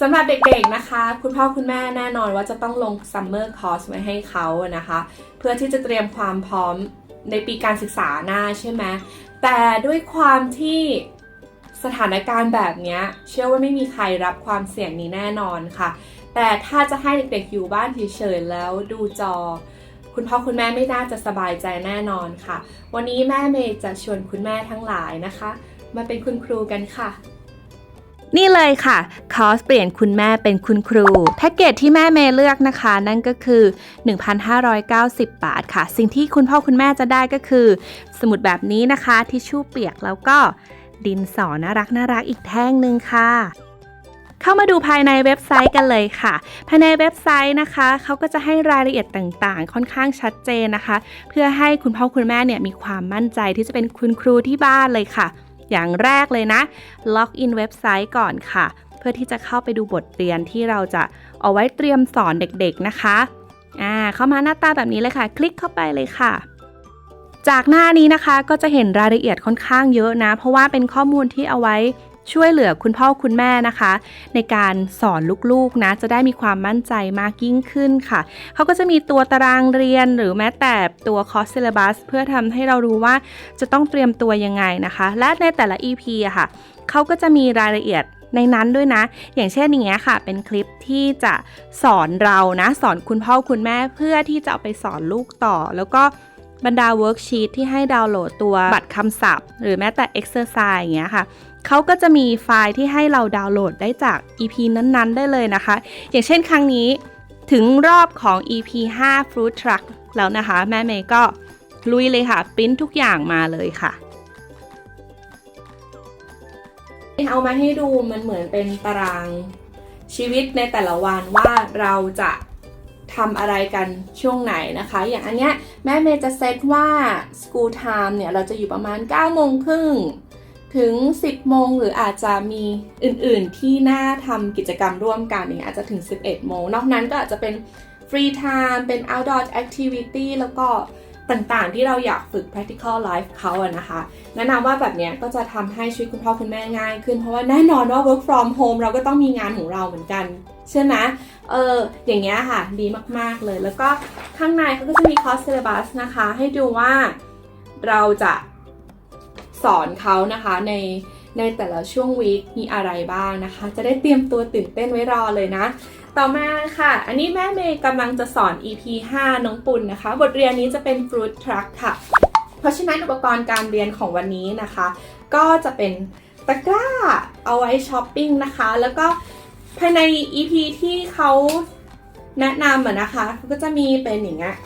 สำหรับเด็กๆนะคะ คุณพ่อคุณแม่แน่นอนว่าจะต้องลง Summer Course ไว้ให้เขานะคะ เพื่อที่จะเตรียมความพร้อมในปีการศึกษาหน้าใช่ไหมแต่ด้วยความที่สถานการณ์แบบนี้เชื่อว่าไม่มีใครรับความเสี่ยงนี้แน่นอนค่ะ แต่ถ้าจะให้เด็กๆอยู่บ้านเฉยๆแล้วดูจอ คุณพ่อคุณแม่ไม่น่าจะสบายใจแน่นอนค่ะ วันนี้แม่เมย์จะชวนคุณแม่ทั้งหลายนะคะ มาเป็นคุณครูกันค่ะ นี่เลยค่ะ คอร์สเปลี่ยนคุณแม่เป็นคุณครู แพ็กเกจที่แม่เมย์เลือกนะคะ นั่นก็คือ 1,590 บาทค่ะ สิ่งที่คุณพ่อคุณแม่จะได้ก็คือ สมุดแบบนี้นะคะทิชชู่เปียกแล้วก็ดินสอน่ารักน่ารักอีกแท่งหนึ่งค่ะเข้ามาดูภายในเว็บไซต์กันเลยค่ะ ภายในเว็บไซต์นะคะเขาก็จะให้รายละเอียดต่างๆ ค่อนข้างชัดเจนนะคะ เพื่อให้คุณพ่อคุณแม่เนี่ยมีความมั่นใจที่จะเป็นคุณครูที่บ้านเลยค่ะ อย่างแรกเลยนะ ล็อกอินเว็บไซต์ก่อนค่ะ เพื่อที่จะเข้าไปดูบทเรียนที่เราจะเอาไว้เตรียมสอนเด็กๆนะคะอ่าเข้ามาหน้าตาแบบนี้เลยค่ะ คลิกเข้าไปเลยค่ะจากหน้านี้นะคะก็จะเห็นรายละเอียดค่อนข้างเยอะนะ เพราะว่าเป็นข้อมูลที่เอาไว้ ช่วยเหลือคุณพ่อคุณแม่นะคะ ในการสอนลูกๆนะ จะได้มีความมั่นใจมากยิ่งขึ้นค่ะ เขาก็จะมีตัวตารางเรียนหรือแม้แต่ตัวคอร์ส syllabus เพื่อทำให้เรารู้ว่าจะต้องเตรียมตัวยังไงนะคะ และในแต่ละ EP อะค่ะ เขาก็จะมีรายละเอียดในนั้นด้วยนะ อย่างเช่นอย่างเงี้ยค่ะ เป็นคลิปที่จะสอนเรานะ สอนคุณพ่อคุณแม่เพื่อที่จะเอาไปสอนลูกต่อ แล้วก็บรรดาเวิร์กชีตที่ให้ดาวน์โหลดตัวบัตรคำศัพท์ หรือแม้แต่ Exercise อย่างเงี้ยค่ะ เขาก็จะมีไฟล์ที่ให้เราดาวน์โหลดได้จาก EP นั้นๆ ได้เลยนะคะ อย่างเช่นครั้งนี้ถึงรอบของ EP 5 Fruit Truck แล้วนะคะ แม่เมย์ก็ลุยเลยค่ะปริ้นทุกอย่างมาเลยค่ะ เอามาให้ดูมันเหมือนเป็นตารางชีวิตในแต่ละวันว่าเราจะทำอะไรกันช่วงไหนนะคะ อย่างอันเนี้ยแม่เมย์จะเซตว่า school time เนี่ย เราจะอยู่ประมาณ9โมงครึ่ง ถึง 10 โมงหรืออาจจะมีอื่นๆที่น่าทำกิจกรรมร่วมกันอย่างเงี้ยอาจจะถึง 11 โมง นอกนั้นก็อาจจะเป็น free time เป็น outdoor activity แล้วก็ต่างๆ ที่เราอยากฝึก practical life เขาอะนะคะแนะนำว่าแบบเนี้ยก็จะทำให้ชีวิตคุณพ่อคุณแม่ง่ายขึ้น เพราะว่าแน่นอนว่า work from home เราก็ต้องมีงานของเราเหมือนกันใช่ไหมเอออย่างเงี้ยค่ะ ดีมากๆเลย แล้วก็ข้างในเขาก็จะมี course syllabus นะคะ ให้ดูว่าเราจะ สอนเขานะคะในในแต่ละช่วงวีคมีอะไรบ้างนะคะ จะได้เตรียมตัวตื่นเต้นไว้รอเลยนะ ต่อมาค่ะ อันนี้แม่เมย์กำลังจะสอน EP 5 น้องปุณนนะคะ บทเรียนนี้จะเป็น fruit truck ค่ะ เพราะฉะนั้นอุปกรณ์การเรียนของวันนี้นะคะ ก็จะเป็นตะกร้าเอาไว้ช้อปปิ้งนะคะ แล้วก็ภายใน EP ที่เขาแนะนำอะนะคะก็จะมีเป็นอย่างเงี้ย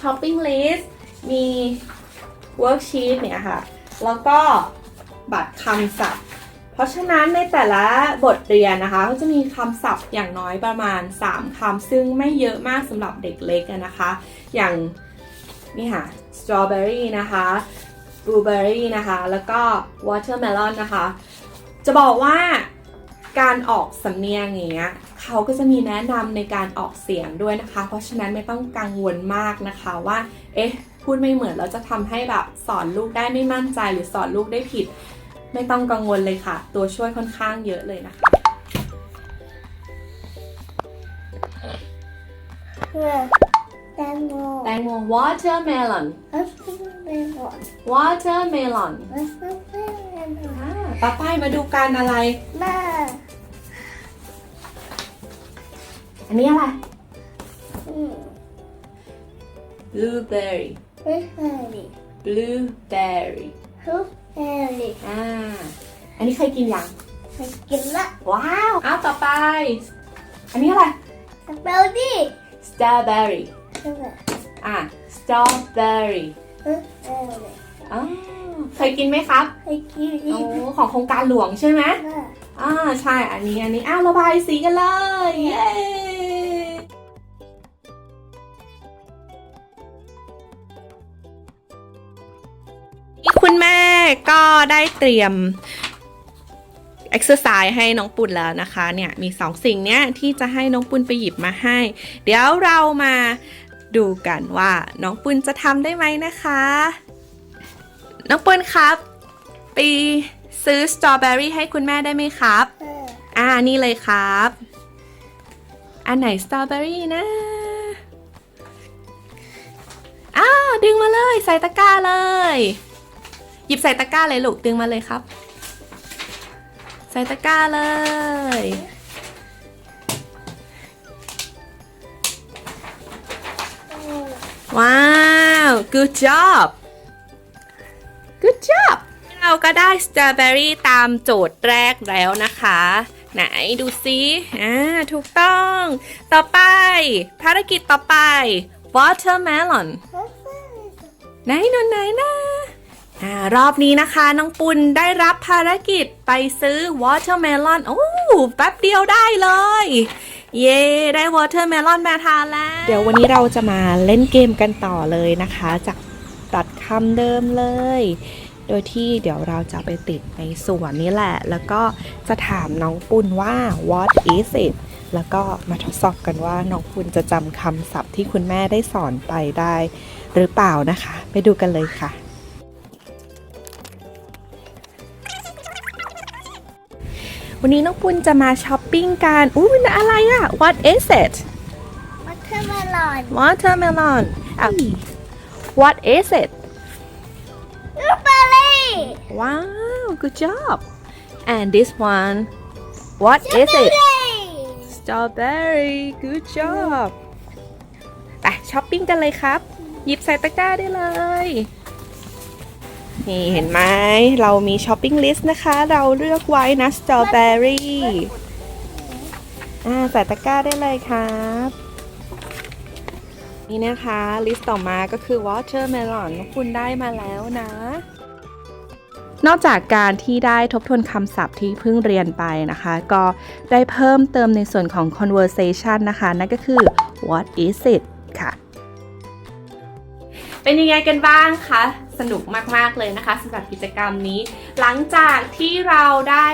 ช้อปปิ้งลิสต์มีเวิร์กชีตเนี่ยค่ะ แล้วก็บัตรคำศัพท์ เพราะฉะนั้นในแต่ละบทเรียนนะคะ ก็จะมีคำศัพท์อย่างน้อยประมาณ 3คำซึ่งไม่เยอะมากสำหรับเด็กเล็กนะคะ อย่างนี่ค่ะ strawberry นะคะ blueberry นะคะ แล้วก็ watermelon นะคะ จะบอกว่าการออกสำเนียงอย่างเงี้ยเขาก็จะมีแนะนำในการออกเสียงด้วยนะคะ เพราะฉะนั้นไม่ต้องกังวลมากนะคะว่า เอ๊ะ พูดไม่เหมือนแล้วจะทำให้แบบสอนลูกได้ไม่มั่นใจหรือสอนลูกได้ผิด ไม่ต้องกังวลเลยค่ะ ตัวช่วยค่อนข้างเยอะเลยนะคะแตงโมแตงโม watermelon อัสเมลอน watermelon อัสเมลอนอ่าต่อไปมาดูกันอะไรแม่อันนี้อะไรอื ม blueberry ไม่เคยดิ blueberry ทุกเอริอ่า อันนี้เคยกินยังไปกินละว้าวอ้าวต่อไป อันนี้อะไรสเปลดี้ strawberry ใช่ไหมอ่า strawberry ทุกเอริอ๋อเคยกินไหมครับไปกินโอ้ของโครงการหลวงใช่ไหมแม่อ่าใช่ อันนี้ อันนี้ อ้าว ระบายสีกันเลย เย้ ก็ได้เตรียม exercise ให้น้องปุ่นแล้วนะคะเนี่ยมีสองสิ่งเนี้ยที่จะให้น้องปุ่นไปหยิบมาให้ เดี๋ยวเรามาดูกันว่าน้องปุ่นจะทำได้ไหมนะคะ น้องปุ่นครับ ไปซื้อสตรอเบอรี่ให้คุณแม่ได้ไหมครับแม่อ่าอ่านี่เลยครับ อันไหนสตรอเบอรี่นะอ้าวดึงมาเลย ใส่ตะกร้าเลย หยิบใส่ตะกร้าเลยลูกดึงมาเลยครับ ใส่ตะกร้าเลย ว้าว good job good job เราก็ได้สตรอเบอรี่ตามโจทย์แรกแล้วนะคะ ไหนดูซิอ่าถูกต้อง ต่อไป ภารกิจต่อไป watermelon ไหนนนไหนนะอ่า รอบนี้นะคะ น้องปุณได้รับภารกิจไปซื้อ watermelon โอ้แป๊บเดียวได้เลย เย้ ได้ watermelon มาทานแล้ว เดี๋ยววันนี้เราจะมาเล่นเกมกันต่อเลยนะคะ จากตัดคำเดิมเลย โดยที่เดี๋ยวเราจะไปติดในส่วนนี้แหละ แล้วก็จะถามน้องปุณว่า what is it แล้วก็มาทดสอบกันว่าน้องปุณจะจำคำศัพท์ที่คุณแม่ได้สอนไปได้ หรือเปล่านะคะ ไปดูกันเลยค่ะ วันนี้น้องปุณจะมาช้อปปิ้งกันอู้อะไรอะ what is it มัทเทอร์เมลอน watermelon อะ what is it ลูกเบอร์รี่ wow good job and this one what is it strawberry good job ไปช้อปปิ้งกันเลยครับ หยิบใส่ตะกร้าได้เลย นี่เห็นไหมเรามีช้อปปิ้งลิสต์นะคะ เราเลือกไว้นะ strawberry อ่าใส่ตะกร้าได้เลยครับ นี่นะคะ ลิสต์ต่อมาก็คือ watermelon คุณได้มาแล้วนะ นอกจากการที่ได้ทบทวนคำศัพท์ที่เพิ่งเรียนไปนะคะ ก็ได้เพิ่มเติมในส่วนของ conversation นะคะ นั่นก็คือ what is it ค่ะ เป็นยังไงกันบ้างคะ สนุกมากๆเลยนะคะสำหรับกิจกรรมนี้ หลังจากที่เราได้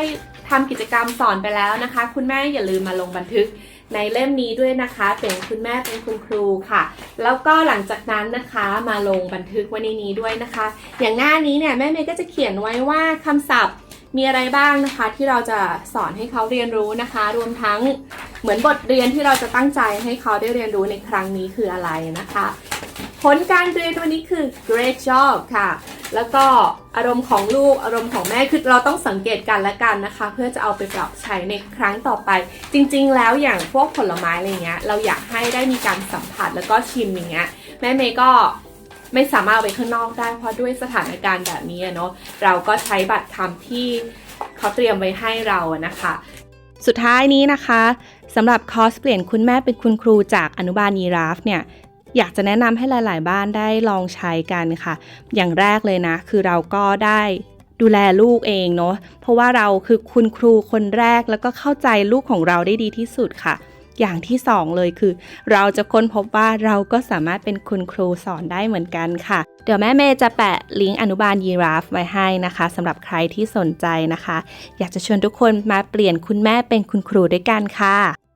ทำกิจกรรมสอนไปแล้วนะคะ คุณแม่อย่าลืมมาลงบันทึกในเล่มนี้ด้วยนะคะเป็นคุณแม่เป็นคุณครูค่ะ แล้วก็หลังจากนั้นนะคะมาลงบันทึกไว้ในนี้ด้วยนะคะ อย่างหน้านี้เนี่ยแม่เมย์ก็จะเขียนไว้ว่าคำศัพท์มีอะไรบ้างนะคะ ที่เราจะสอนให้เขาเรียนรู้นะคะ รวมทั้งเหมือนบทเรียนที่เราจะตั้งใจให้เขาได้เรียนรู้ในครั้งนี้คืออะไรนะคะ ผลการเรียนวันนี้คือ great job ค่ะ แล้วก็อารมณ์ของลูกอารมณ์ของแม่คือเราต้องสังเกตกันและกันนะคะ เพื่อจะเอาไปปรับใช้ในครั้งต่อไป จริง ๆ แล้วอย่างพวกผลไม้อะไรเงี้ยเราอยากให้ได้มีการสัมผัสแล้วก็ชิมอย่างเงี้ยแม่เมย์ก็ไม่สามารถเอาไปข้างนอกได้เพราะด้วยสถานการณ์แบบนี้เนาะเราก็ใช้บัตรคำที่เขาเตรียมไว้ให้เราอะนะคะ สุดท้ายนี้นะคะสำหรับคอร์สเปลี่ยนคุณแม่เป็นคุณครูจากอนุบาลยีราฟเนี่ย อยากจะแนะนำให้หลาย ๆ บ้านได้ลองใช้กันค่ะ อย่างแรกเลยนะ คือเราก็ได้ดูแลลูกเองเนาะเพราะว่าเราคือคุณครูคนแรกแล้วก็เข้าใจลูกของเราได้ดีที่สุดค่ะ อย่างที่สองเลยคือ เราจะค้นพบว่าเราก็สามารถเป็นคุณครูสอนได้เหมือนกันค่ะ เดี๋ยวแม่เมย์จะแปะลิงก์อนุบาลยีราฟไว้ให้นะคะสำหรับใครที่สนใจนะคะ อยากจะชวนทุกคนมาเปลี่ยนคุณแม่เป็นคุณครูด้วยกันค่ะ